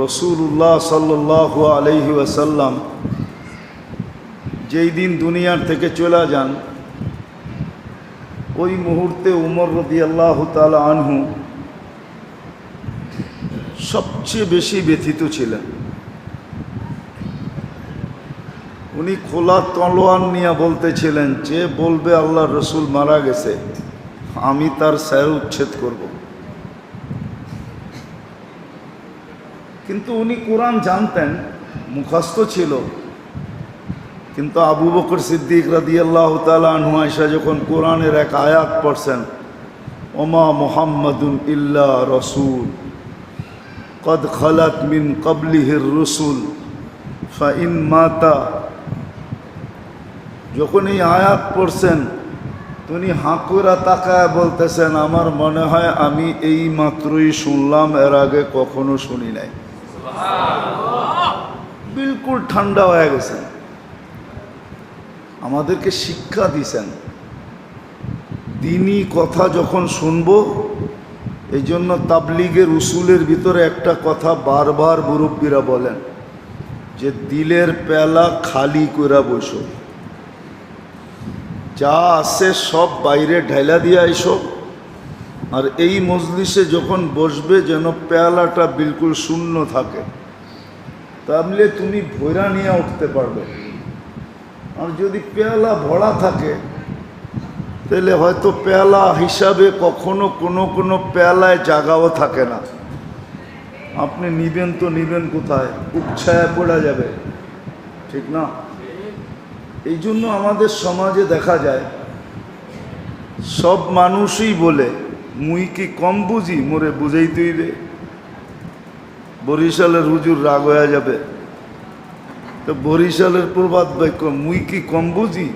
রসুল্লাহ সাল্লাহ আলহি ওয়াসাল্লাম যেই দিন দুনিয়ার থেকে চলে যান, ওই মুহূর্তে উমর রদি আল্লাহ তালা আনহু সবচেয়ে বেশি ব্যথিত ছিলেন। উনি খোলা তলোয়ার নিয়ে বলতেছিলেন, যে বলবে আল্লাহ রসুল মারা গেছে, আমি তার স্যার উচ্ছেদ করব। কিন্তু উনি কোরআন জানতেন, মুখস্থ ছিল। কিন্তু আবু বকর সিদ্দিক রাদি আল্লাহ আনহু আয়সা যখন কোরআনের এক আয়াত পড়ছেন, ওমা মোহাম্মদুন ইল্লা রসুল, কদ খালাত মিন কবলিহির রসুল, ফাইন মাতা। যখন এই আয়াত পড়ছেন তিনি হাঁকুরা তাকায় বলতেছেন, আমার মনে হয় আমি এই মাত্রই শুনলাম, এর আগে কখনো শুনি নাই। বিলকুল ঠান্ডা হয়ে গেছেন আমাদেরকে শিক্ষা দিছেন। দিনই কথা যখন শুনব এই জন্য তাবলিগের উসুলের ভিতরে একটা কথা বারবার মুরব্বীরা বলেন, যে দিলের পেলা খালি করে বসো। যা আছে সব বাইরে ঢাইলা দিয়ে আইসো। আর এই মজলিসে যখন বসবে যেন পেয়ালাটা বিলকুল শূন্য থাকে, তাহলে তুমি ভৈরা নিয়ে উঠতে পারবে। আর যদি পেয়ালা ভরা থাকে, তাহলে হয়তো পেয়ালা হিসাবে কখনো কোনো কোনো পেয়ালায় জাগাও থাকে না। আপনি নিবেন তো নিবেন কোথায়? উপছায়া পড়া যাবে। ঠিক না? এই জন্য আমাদের সমাজে দেখা যায়, সব মানুষই বলে মুই কি কম বুঝি? মোরে বুঝেই তুই রে বরিশালের হুজুর রাগ হয়ে যাবে। তো বরিশালের প্রবাদ বাক্য, মুই কি কম বুঝি?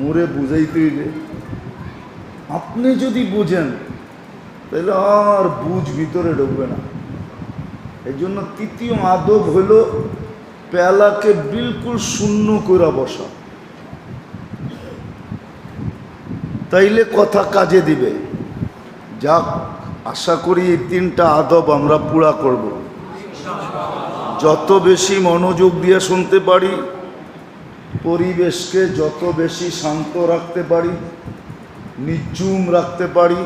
মোরে বুঝাই তুই রে আপনি যদি বুঝেন, তাহলে আর বুঝ ভিতরে ঢুকবে না। এই জন্য তৃতীয় আদব হলো পেয়ালাকে বিলকুল শূন্য করে বসা। তাইলে কথা কাজে দিবে। যাক, আশা করি এই তিনটা আদব আমরা পুরা করব। যত বেশি মনোযোগ দিয়ে শুনতে পারি, পরিবেশকে যত বেশি শান্ত রাখতে পারি, নিচুম রাখতে পারি,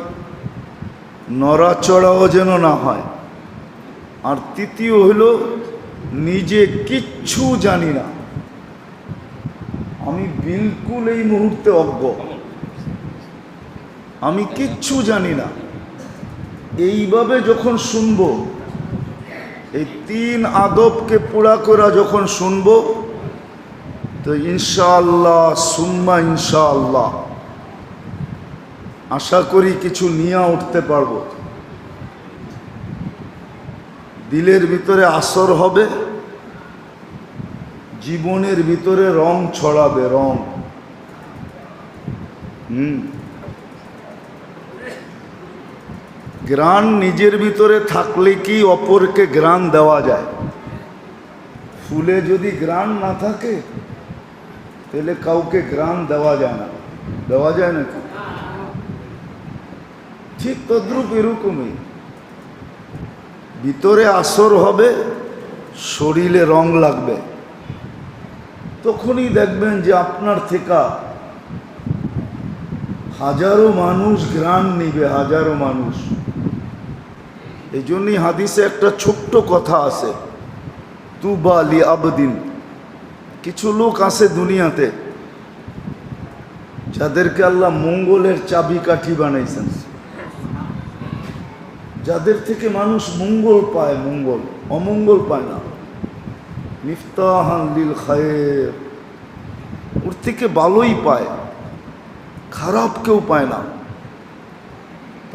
নড়াচড়াও যেন না হয়। আর তৃতীয় হলো নিজে কিচ্ছু জানি না। আমি বিলকুল এই মুহূর্তে অজ্ঞ। আমি কিচ্ছু জানি না। এইভাবে যখন শুনব, এই তিন আদবকে পুরা করা যখন শুনব, তো ইনশাআল্লাহ, সুম্মা ইনশাআল্লাহ, আশা করি কিছু নিয়ে উঠতে পারব। দিলের ভিতরে আসর হবে, জীবনের ভিতরে রং ছড়াবে, রং। হুম। গ্রান নিজের ভিতরে থাকলে কি অপরকে গ্রান দেওয়া যায়? ফুলে যদি গ্রান না থাকে, তাহলে কাউকে গ্রান দেওয়া যায় না। দেওয়া যায় নাকি ঠিক তদ্রুপ এরকমই। ভিতরে আসর হবে, শরীরে রং লাগবে। তখনই দেখবেন যে আপনার থেকে হাজারো মানুষ গ্রান নিবে, হাজারো মানুষ। এই জন্যই হাদিসে একটা ছোট্ট কথা আছে তু বালি আবদিন। কিছু লোক আছে দুনিয়াতে, যাদেরকে আল্লাহ মঙ্গলের চাবিকাঠি বানাইছেন। যাদের থেকে মানুষ মঙ্গল পায়, মঙ্গল, অমঙ্গল পায় না। মিফতাহান লিল খায়ের। ওর থেকে ভালোই পায়, খারাপ কেউ পায় না।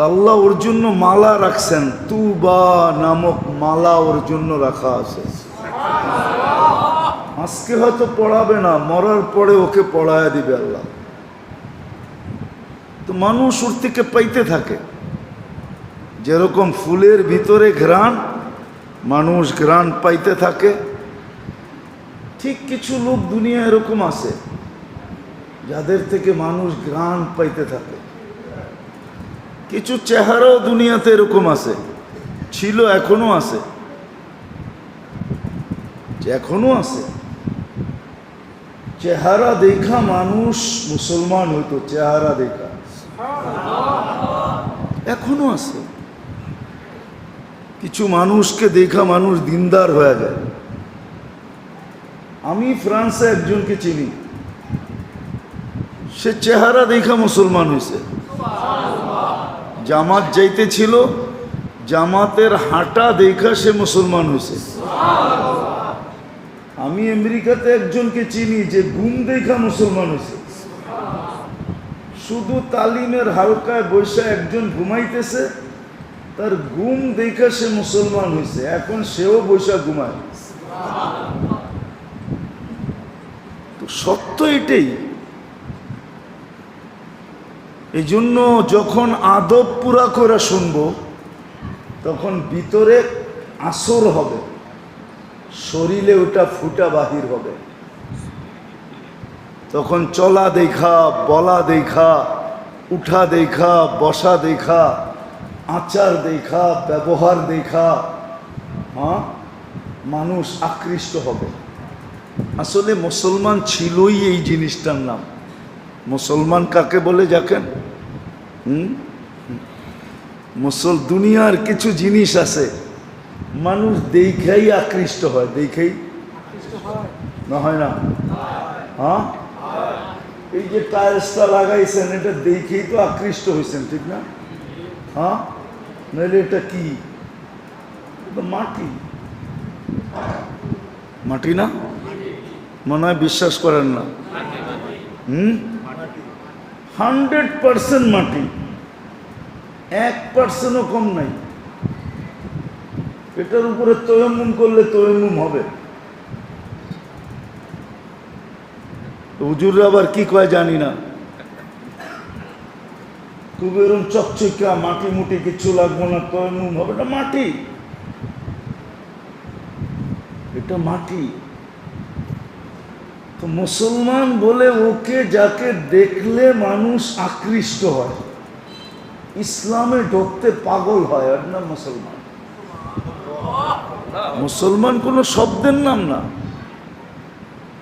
আল্লাহ ওর জন্য মালা রাখছেন। তু বা নামক মালা ওর জন্য রাখা আছে। আজকে হয়তো পড়াবে না, মরার পরে ওকে পড়ায় দিবে আল্লাহ। তো মানুষ ওর থেকে পাইতে থাকে। যেরকম ফুলের ভিতরে ঘ্রাণ, মানুষ ঘ্রাণ পাইতে থাকে। ঠিক কিছু লোক দুনিয়া এরকম আছে, যাদের থেকে মানুষ ঘ্রাণ পাইতে থাকে। কিছু চেহারাও দুনিয়াতে এরকম আছে, ছিল এখনও আছে। এখনও আছে। চেহারা দেখা মানুষ মুসলমান হইতো, চেহারা দেখা। এখনও আছে। কিছু মানুষকে দেখা মানুষ দিনদার হয়ে যায়। আমি ফ্রান্সে একজনকে চিনি। সে চেহারা দেখা মুসলমান হয়েছে জামাত যাইতে ছিল, জামাতের হাঁটা দেখা সে মুসলমান হয়েছে। আমি আমেরিকাতে একজনকে চিনি যে গুম দেখা মুসলমান হয়েছে। শুধু তালিমের হালকায় বৈশা একজন ঘুমাইতেছে, তার গুম দেখা সে মুসলমান হয়েছে। এখন সেও বৈশা ঘুমায়। তো সত্য এটাই এই জন্য যখন আদব পুরা করে শুনব, তখন ভিতরে আসর হবে, শরীরে ওটা ফুটা বাহির হবে। তখন চলা দেখা, বলা দেখা, উঠা দেখা, বসা দেখা, আচার দেখা, ব্যবহার দেখা হ্যাঁ মানুষ আকৃষ্ট হবে। আসলে মুসলমান ছিলই এই জিনিসটার নাম। মুসলমান কাকে বলে যাকেন হুম? মুসল দুনিয়ার কিছু জিনিস আছে, মানুষ দেখেই আকৃষ্ট হয়। দেখেই না হয় না? হ্যাঁ? এই যে টাইলসটা লাগাইছেন, এটা দেখেই তো আকৃষ্ট হয়েছেন ঠিক না? হ্যাঁ? নাহলে এটা কি? মাটি। মাটি না? মনে হয় বিশ্বাস করেন না। হুম? হান্ড্রেড পার্সেন্ট মাটি। এক পার্সেন্টও কম নাই। এটার উপরে তয়মুম করলে তয়মুম হবে। হুজুররা আবার কি কয় জানি না। খুব চকচকা মাটি মুটি কিচ্ছু লাগবো না তয়মুম হবে এটা মাটি। এটা মাটি। তো মুসলমান বলে ওকে যাকে দেখলে মানুষ আকৃষ্ট হয়, ইসলামে ঢুকতে পাগল হয়, আর না মুসলমান? মুসলমান কোনো শব্দের নাম না।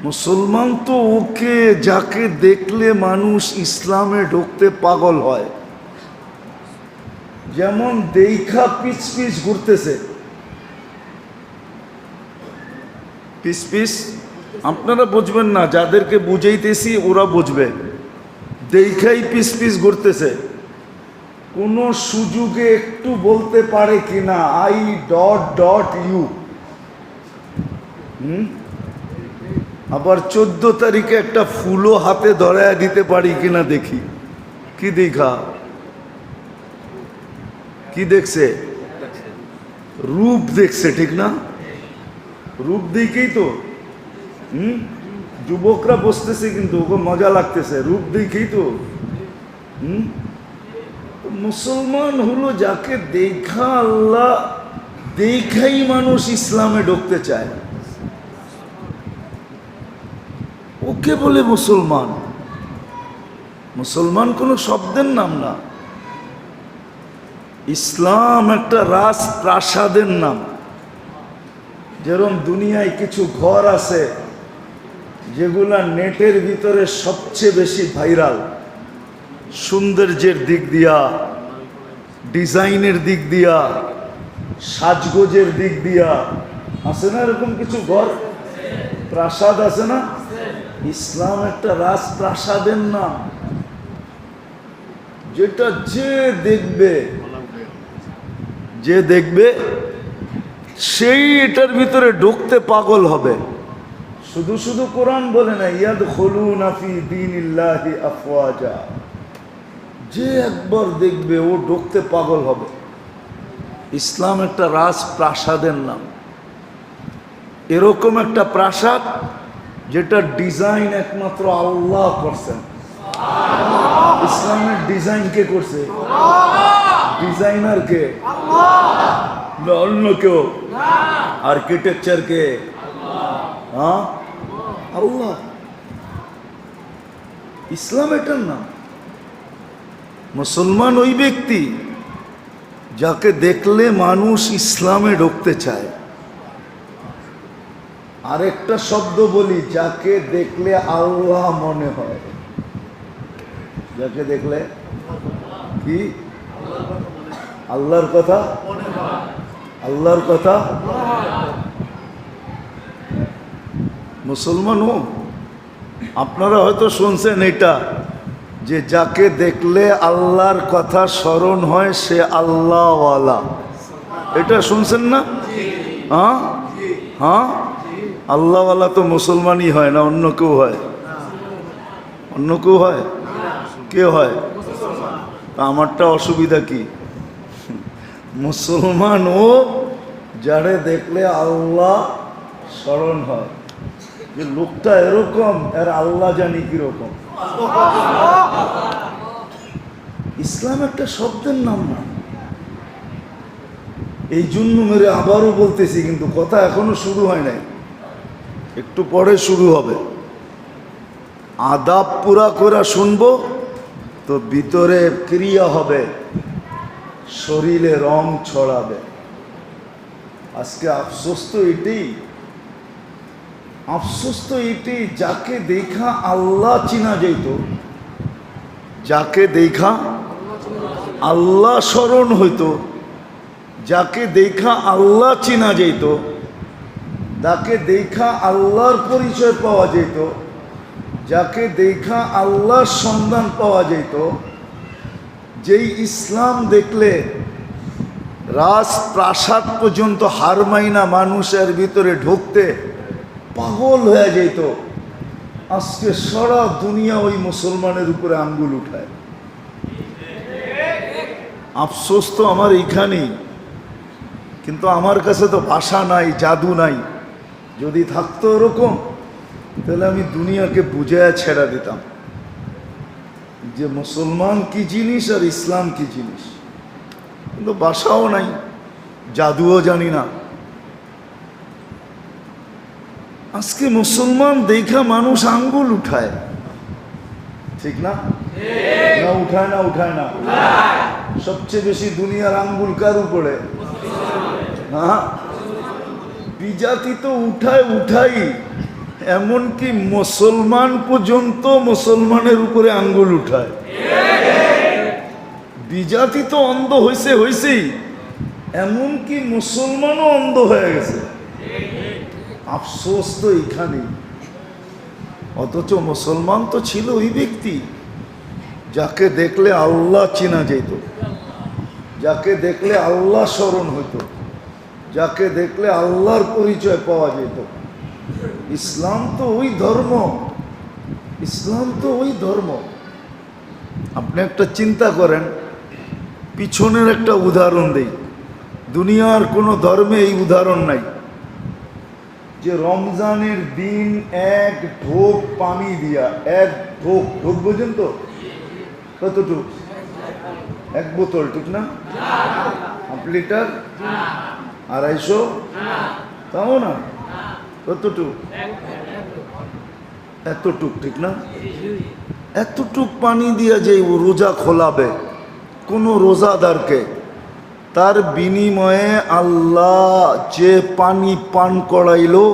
মুসলমান তো ওকে যাকে দেখলে মানুষ ইসলামে ঢুকতে পাগল হয়। যেমন দেখা পিচ পিচ ঘুরতেছে। পিস পিস আপনারা বুঝবেন না, যাদেরকে বুঝাইতেছি ওরা বুঝবে। দেখাই পিস পিস ঘুরতেছে। কোনো সুযোগে একটু বলতে পারে কিনা? আই ডট ডট ইউ হুম? আবার চোদ্দ তারিখে একটা ফুলও হাতে ধরায় দিতে পারি কিনা দেখি। কি দেখা? কি দেখছে? রূপ দেখছে, ঠিক না? রূপ দেখেই তো। হুম? যুবকরা বসতেছে কিন্তু ওকে মজা লাগতেছে, রূপ দেখেই তো। হুম? মুসলমান হলো যাকে দেখা আল্লাহ, দেখাই মানুষ ইসলামে ঢুকতে চায়। ওকে বলে মুসলমান। মুসলমান কোনো শব্দের নাম না। ইসলাম একটা রাজ প্রাসাদের নাম। যেরকম দুনিয়ায় কিছু ঘর আছে যেগুলা নেটের ভিতরে সবচেয়ে বেশি ভাইরাল, সৌন্দর্যের দিক দিয়া, ডিজাইনের দিক দিয়া, সাজগোজের দিক দিয়া, আছে না এরকম কিছু ঘর? প্রাসাদ আছে না? ইসলাম একটা রাজ প্রাসাদের নাম। যেটা যে দেখবে যে দেখবে, সেই এটার ভিতরে ঢুকতে পাগল হবে। শুধু শুধু কোরআন বলে না ইয়াদ খলু নাফি দিন যে একবার দেখবে ও ঢুকতে পাগল হবে। ইসলাম একটা রাজ প্রাসাদের নাম। এরকম একটা প্রাসাদ যেটা ডিজাইন একমাত্র আল্লাহ করছেন। ইসলামের ডিজাইন কে করছে? ডিজাইনার কে? অন্য কেউ। আর্কিটেকচার কে? হ্যাঁ? আল্লাহ। ইসলাম এটার নাম। মুসলমান ওই ব্যক্তি যাকে দেখলে মানুষ ইসলামে ঢুকতে চায়। আরেকটা শব্দ বলি, যাকে দেখলে আল্লাহ মনে হয়। যাকে দেখলে? কি? আল্লাহর কথা? আল্লাহর কথা? মুসলমান হোক, আপনারা হয়তো শুনছেন এটা, যে যাকে দেখলে আল্লাহর কথা স্মরণ হয়, সে আল্লাহওয়ালা। এটা শুনছেন না? হ্যাঁ? হ্যাঁ? আল্লাহওয়ালা তো মুসলমানই হয় না, অন্য কেউ হয়। অন্য কেউ হয়? কে হয়? তা আমারটা অসুবিধা কি? মুসলমান ও যারে দেখলে আল্লাহ স্মরণ হয়। যে লোকটা এরকম, এর আল্লাহ জানি কীরকম। ইসলাম একটা শব্দের নাম না। এই জন্য মেরে আবারও বলতেছি, কিন্তু কথা এখনও শুরু হয় নাই। একটু পরে শুরু হবে। আদাব পুরা করে শুনব, তো ভিতরে ক্রিয়া হবে। শরীরে রং ছড়াবে। আজকে আফসোস তো এটাই। আফসোস তো এটাই যাকে দেখা আল্লাহ চিনা যেত যাকে দেখা আল্লাহ স্মরণ হইতো, যাকে দেখা আল্লাহ চিনা যেত যাকে দেখা আল্লাহর পরিচয় পাওয়া যেত যাকে দেখা আল্লাহর সন্ধান পাওয়া যেত যেই ইসলাম দেখলে রাজ প্রাসাদ পর্যন্ত হারমাইনা মানুষের ভিতরে ঢুকতে পাগল হয়ে যেত। আজকে সারা দুনিয়া ওই মুসলমানের উপরে আঙ্গুল উঠায়। আফসোস তো আমার এইখানেই। কিন্তু আমার কাছে তো ভাষা নাই, জাদু নাই। যদি থাকতো ওরকম, তাহলে আমি দুনিয়াকে বুঝায় ছেড়া দিতাম। যে মুসলমান কি জিনিস আর ইসলাম কি জিনিস? কিন্তু ভাষাও নাই, জাদুও জানি না। আজকে মুসলমান দেখা মানুষ আঙ্গুল উঠায়। ঠিক না? না উঠায় না উঠায় না? সবচেয়ে বেশি দুনিয়ার আঙ্গুল কার উপরে? হ্যাঁ? বিজাতি তো উঠায় উঠাই এমনকি মুসলমান পর্যন্ত মুসলমানের উপরে আঙ্গুল উঠায়। বিজাতি তো অন্ধ হয়েছে হয়েছেই এমনকি মুসলমানও অন্ধ হয়ে গেছে। আফসোস তো এখানেই অথচ মুসলমান তো ছিল ওই ব্যক্তি, যাকে দেখলে আল্লাহ চেনা যেত, যাকে দেখলে আল্লাহ স্মরণ হতো যাকে দেখলে আল্লাহর পরিচয় পাওয়া যেত। ইসলাম তো ওই ধর্ম, ইসলাম তো ওই ধর্ম। আপনি একটা চিন্তা করেন, পিছনের একটা উদাহরণ দেই। দুনিয়ার কোনো ধর্মে এই উদাহরণ নাই। যে রমজানের দিন এক ঢোক পানি দিয়া, এক ঢোক ঢোক বোঝেন তো? কতটুক? এক বোতল, ঠিক না? Half litre? আড়াইশো? তাও না? কতটুক? এতটুক, ঠিক না? এতটুক পানি দিয়া যে রোজা খোলাবে, কোনো রোজাদারকে তার বিনিময়ে আল্লাহ যে পানি পান করাইলো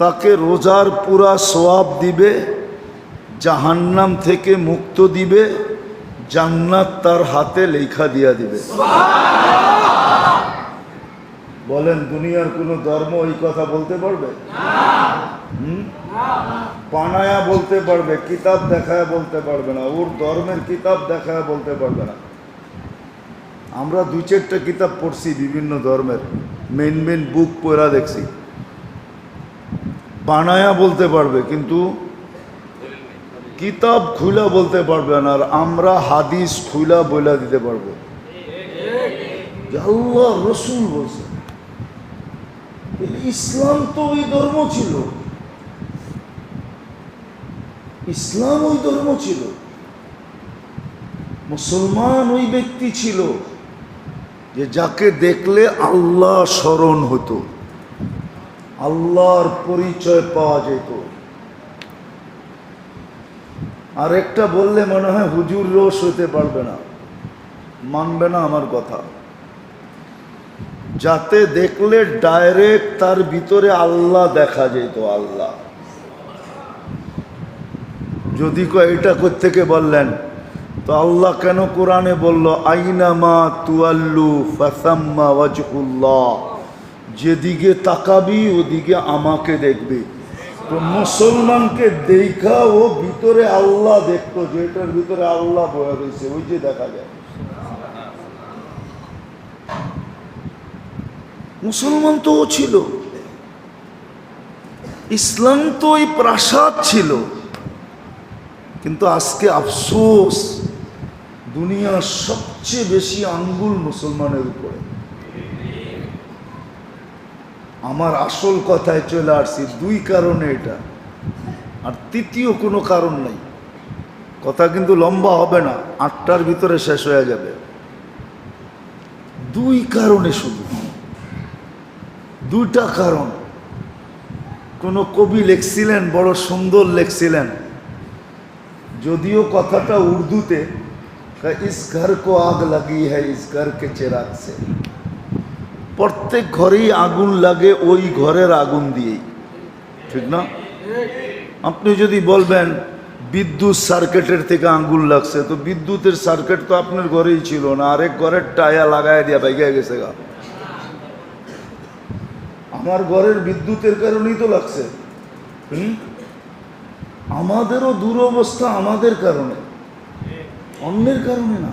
তাকে রোজার পুরা সোয়াব দিবে জাহান্নাম থেকে মুক্ত দিবে জান্নাত তার হাতে লেখা দিয়া দিবে। বলেন দুনিয়ার কোনো ধর্ম এই কথা বলতে পারবে? পানায়া বলতে পারবে কিতাব দেখায় বলতে পারবে না ওর ধর্মের কিতাব দেখায় বলতে পারবে না। আমরা দুই চারটা কিতাব পড়ছি বিভিন্ন ধর্মের। মেন মেন বুক পড়া দেখছি। বানায়া বলতে পারবে, কিন্তু কিতাব খুলা বলতে পারবে না, আর আমরা হাদিস খুলা বইলা দিতে পারব। আল্লাহ রসুল বলছে ইসলাম তো ওই ধর্ম ছিল। ইসলাম ওই ধর্ম ছিল। মুসলমান ওই ব্যক্তি ছিল। যে যাকে দেখলে আল্লাহ স্মরণ হতো, আল্লাহর পরিচয় পাওয়া যেত। আর একটা বললে মনে হয় হুজুর রোষ হতে পারবে না। মানবে না আমার কথা। যাতে দেখলে ডাইরেক্ট তার ভিতরে আল্লাহ দেখা যেত, আল্লাহ। যদি কয়, এটা থেকে বললেন? তো আল্লাহ কেন কোরআনে বলল, আইনামা তুয়াল্লু ফাসাম্মা ওয়াজহুল্লাহ যেদিকে তাকাবি, ওদিকে আমাকে দেখবি। তো মুসলমানকে দেখা ও ভিতরে আল্লাহ দেখতো, যে এটার ভিতরে আল্লাহ বয়ে রয়েছে। ওই যে দেখা যায়। মুসলমান তো ও ছিল। ইসলাম তো ওই প্রাসাদ ছিল। কিন্তু আজকে আফসোস দুনিয়ার সবচেয়ে বেশি আঙ্গুল মুসলমানের উপরে। আমার আসল কথায় চলে আসছি, দুই কারণে এটা। আর তৃতীয় কোনো কারণ নাই। কথা কিন্তু লম্বা হবে না, আটটার ভিতরে শেষ হয়ে যাবে। দুই কারণে শুধু। দুইটা কারণ। কোনো কবি লেখছিলেন, বড় সুন্দর লেখছিলেন। যদিও কথাটা উর্দুতে কা ইস ঘর কো আগ লাগি হ্যায় ইস ঘর কে চেরাগ সে প্রত্যেক ঘরেই আগুন লাগে ওই ঘরের আগুন দিয়েই ঠিক না আপনি যদি বলবেন বিদ্যুৎ সার্কিটের থেকে আঙ্গুল লাগছে তো বিদ্যুতের সার্কিট তো আপনার ঘরেই ছিল না আরেক ঘরের টায়া লাগাই দিয়া বাইকে গেছে গা আমার ঘরের বিদ্যুতের কারণেই তো লাগছে? আমাদেরও দুরবস্থা আমাদের কারণে অন্যের কারণে না।